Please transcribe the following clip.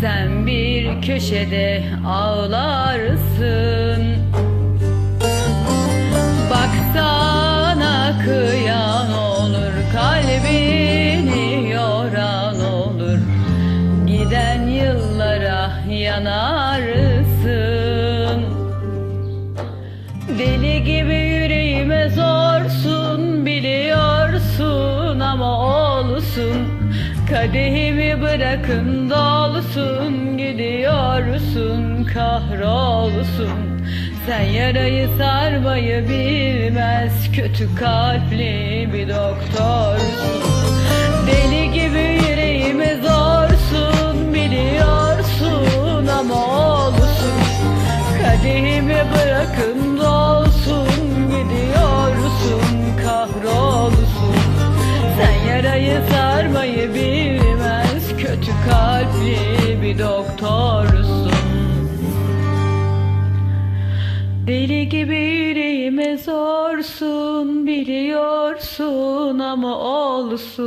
Sen bir köşede ağlarsın. Baksana kıyan olur Kalbini yoran olur. Giden yıllara yanarsın olsun. Kadehimi bırakın dolusun gidiyorsun kahrolsun. Sen yarayı sarmayı bilmez kötü kalpli bir doktorsun. Deli gibi yüreğime zorsun biliyorsun ama olsun. Kadehimi bırakın doktorsun Deli gibi yüreğime zorsun biliyorsun ama olsun